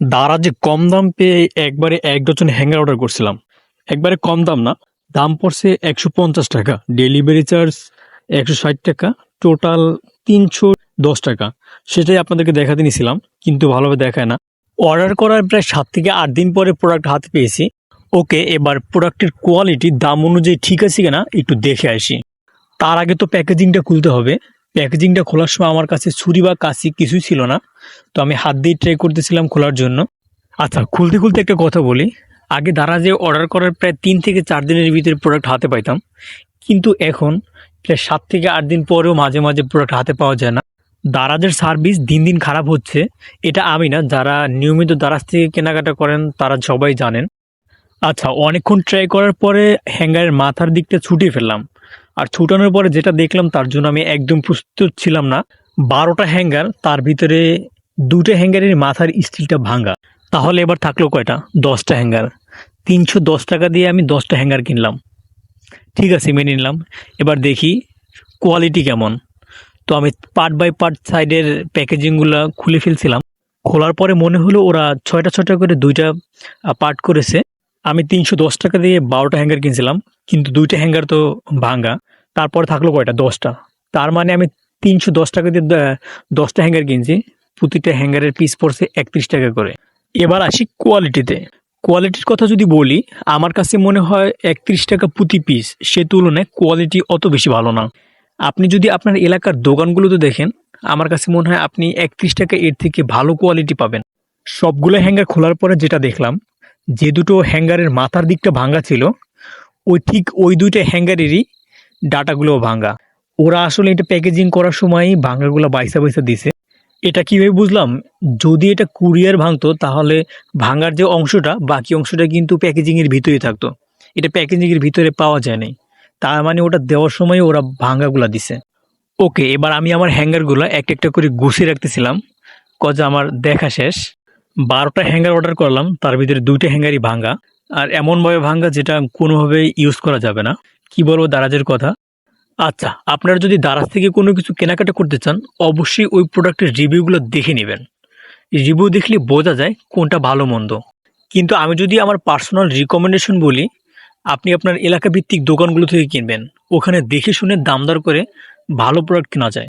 দারা যে কম দাম পেয়ে একবারে এক ডজন হ্যাঙ্গার অর্ডার করছিলাম। একবারে কম দাম না, দাম পড়ছে একশো পঞ্চাশ টাকা। ডেলিভারি চার্জ একশো ষাট টাকা টোটাল তিনশো দশ টাকা। সেটাই আপনাদেরকে দেখাতে নিয়েছিলাম, কিন্তু ভালোভাবে দেখায় না। অর্ডার করার প্রায় সাত থেকে আট দিন পরে প্রোডাক্ট হাতে পেয়েছি। ওকে এবার প্রোডাক্টের কোয়ালিটি দাম অনুযায়ী ঠিক আছে কিনা একটু দেখে আসি। তার আগে তো প্যাকেজিংটা খুলতে হবে। প্যাকেজিংটা খোলার সময় আমার কাছে ছুরি বা কাশি কিছুই ছিল না। তো আমি হাত দিয়ে ট্রাই করতেছিলাম খোলার জন্য। আচ্ছা খুলতে খুলতে একটা কথা বলি। আগে দ্বারা যে অর্ডার করার প্রায় তিন থেকে চার দিনের ভিতরে প্রোডাক্ট হাতে পাইতাম। কিন্তু এখন প্রায় সাত থেকে আট দিন পরেও মাঝে মাঝে প্রোডাক্ট হাতে পাওয়া যায় না। দারাজের সার্ভিস দিন দিন খারাপ হচ্ছে। এটা আমি না, যারা নিয়মিত দারাজ থেকে কেনাকাটা করেন, তারা সবাই জানেন। আচ্ছা অনেকক্ষণ ট্রাই করার পরে হ্যাঙ্গারের মাথার দিকটা ছুটিয়ে ফেললাম। আর ছুটানোর পরে যেটা দেখলাম, তার জন্য আমি একদম প্রস্তুত ছিলাম না। বারোটা হ্যাঙ্গার তার ভিতরে দুটো হ্যাঙ্গারের মাথার স্টিলটা ভাঙা তাহলে এবার থাকল কয়টা? দশটা হ্যাঙ্গার তিনশো দশ টাকা দিয়ে আমি দশটা হ্যাঙ্গার কিনলাম। ঠিক আছে, মেনে নিলাম। এবার দেখি কোয়ালিটি কেমন। তো আমি পার্ট বাই পার্ট সাইডের প্যাকেজিংগুলো খুলে ফেলছিলাম। খোলার পরে মনে হলো ওরা ছয়টা ছয়টা করে দুইটা পার্ট করেছে। আমি তিনশো দশ টাকা দিয়ে বারোটা হ্যাঙ্গার কিনছিলাম। কিন্তু দুইটা হ্যাঙ্গার তো ভাঙা তারপর থাকল কয়টা? দশটা। তার মানে আমি তিনশো দশ টাকা দিয়ে দশটা হ্যাঙ্গার কিনছি। প্রতিটা হ্যাঙ্গারের পিস পড়ছে একত্রিশ টাকা করে। এবার আসি কোয়ালিটিতে কোয়ালিটির কথা যদি বলি, আমার কাছে মনে হয় একত্রিশ টাকা প্রতি পিস সে তুলনায় কোয়ালিটি অত বেশি ভালো না। আপনি যদি আপনার এলাকার দোকানগুলোতে দেখেন, আমার কাছে মনে হয় আপনি একত্রিশ টাকা এর থেকে ভালো কোয়ালিটি পাবেন। সবগুলো হ্যাঙ্গার খোলার পরে যেটা দেখলাম, যে দুটো হ্যাঙ্গারের মাথার দিকটা ভাঙা ছিল ওই ঠিক ওই দুইটা হ্যাঙ্গারেরই ডাটাগুলোও ভাঙা। ওরা আসলে এটা প্যাকেজিং করার সময়ই ভাঙাগুলো বাইসা বাইসা দিছে। এটা কীভাবে বুঝলাম? যদি এটা কুরিয়ার ভাঙতো, তাহলে ভাঙার যে অংশটা, বাকি অংশটা কিন্তু প্যাকেজিংয়ের ভিতরেই থাকতো। এটা প্যাকেজিংয়ের ভিতরে পাওয়া যায় নাই তার মানে ওটা দেওয়ার সময় ওরা ভাঙাগুলা দিছে। ওকে, এবার আমি আমার হ্যাঙ্গারগুলো একটা একটা করে গুছিয়ে রাখতেছিলাম। কজ আমার দেখা শেষ। বারোটা হ্যাঙ্গার অর্ডার করলাম, তার ভিতরে দুইটা হ্যাঙ্গারই ভাঙা। আর এমনভাবে ভাঙ্গা যেটা কোনোভাবে ইউজ করা যাবে না। কি বলব দারাজের কথা? আচ্ছা আপনারা যদি দারাজ থেকে কোনো কিছু কেনাকাটা করতে চান, অবশ্যই ওই প্রোডাক্টের রিভিউগুলো দেখে নেবেন। রিভিউ দেখলে বোঝা যায় কোনটা ভালো, মন্দ। কিন্তু আমি যদি আমার পার্সোনাল রিকমেন্ডেশন বলি, আপনি আপনার এলাকা ভিত্তিক দোকানগুলো থেকে কিনবেন। ওখানে দেখে শুনে দামদর করে ভালো প্রোডাক্ট কেনা যায়।